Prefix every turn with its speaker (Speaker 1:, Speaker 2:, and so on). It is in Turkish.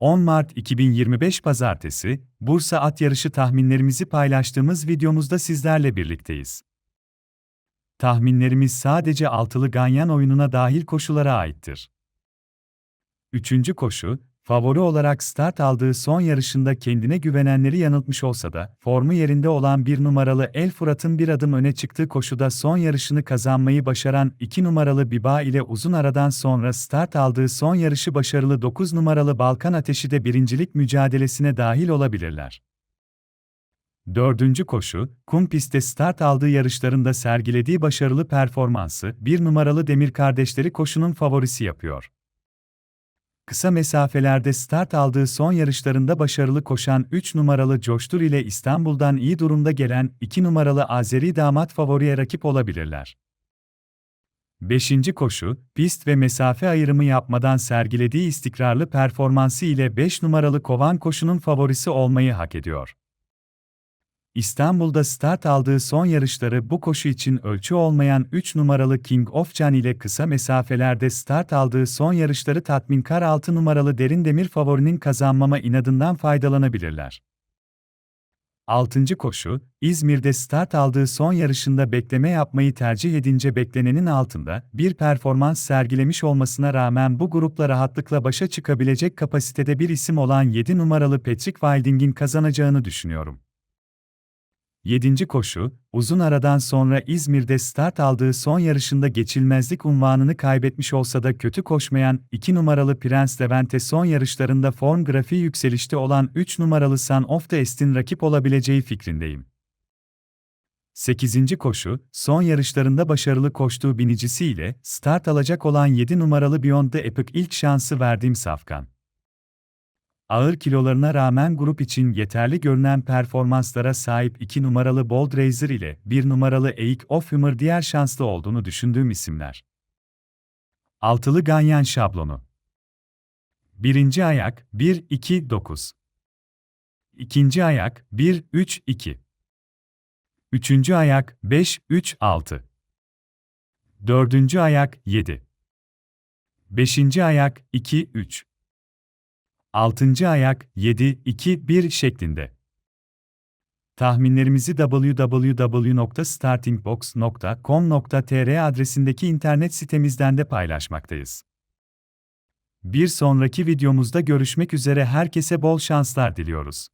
Speaker 1: 10 Mart 2025 Pazartesi, Bursa at yarışı tahminlerimizi paylaştığımız videomuzda sizlerle birlikteyiz. Tahminlerimiz sadece altılı ganyan oyununa dahil koşulara aittir. Üçüncü koşu, favori olarak start aldığı son yarışında kendine güvenenleri yanıltmış olsa da, formu yerinde olan bir numaralı El Fırat'ın bir adım öne çıktığı koşuda son yarışını kazanmayı başaran 2 numaralı Biba ile uzun aradan sonra start aldığı son yarışı başarılı 9 numaralı Balkan Ateşi de birincilik mücadelesine dahil olabilirler. Dördüncü koşu, kum pistte start aldığı yarışlarında sergilediği başarılı performansı, bir numaralı Demir Kardeşleri koşunun favorisi yapıyor. Kısa mesafelerde start aldığı son yarışlarında başarılı koşan 3 numaralı Coştur ile İstanbul'dan iyi durumda gelen 2 numaralı Azeri damat favoriye rakip olabilirler. 5. koşu, pist ve mesafe ayrımı yapmadan sergilediği istikrarlı performansı ile 5 numaralı Kovan koşunun favorisi olmayı hak ediyor. İstanbul'da start aldığı son yarışları bu koşu için ölçü olmayan 3 numaralı King of Can ile kısa mesafelerde start aldığı son yarışları tatminkar 6 numaralı Derin Demir favorinin kazanmama inadından faydalanabilirler. 6. koşu, İzmir'de start aldığı son yarışında bekleme yapmayı tercih edince beklenenin altında bir performans sergilemiş olmasına rağmen bu grupla rahatlıkla başa çıkabilecek kapasitede bir isim olan 7 numaralı Patrick Wilding'in kazanacağını düşünüyorum. 7. koşu, uzun aradan sonra İzmir'de start aldığı son yarışında geçilmezlik unvanını kaybetmiş olsa da kötü koşmayan 2 numaralı Prens Levent'e son yarışlarında form grafiği yükselişte olan 3 numaralı Sun of the Est'in rakip olabileceği fikrindeyim. 8. koşu, son yarışlarında başarılı koştuğu binicisiyle start alacak olan 7 numaralı Beyond the Epic ilk şansı verdiğim safkan. Ağır kilolarına rağmen grup için yeterli görünen performanslara sahip 2 numaralı Bold Razor ile 1 numaralı Eik of diğer şanslı olduğunu düşündüğüm isimler. Altılı Ganyan şablonu. Birinci ayak 1-2-9. İkinci ayak 1-3-2. Üçüncü ayak 5-3-6. Dördüncü ayak 7. Beşinci ayak 2-3. 6. ayak 7-2-1 şeklinde. Tahminlerimizi www.startingbox.com.tr adresindeki internet sitemizden de paylaşmaktayız. Bir sonraki videomuzda görüşmek üzere herkese bol şanslar diliyoruz.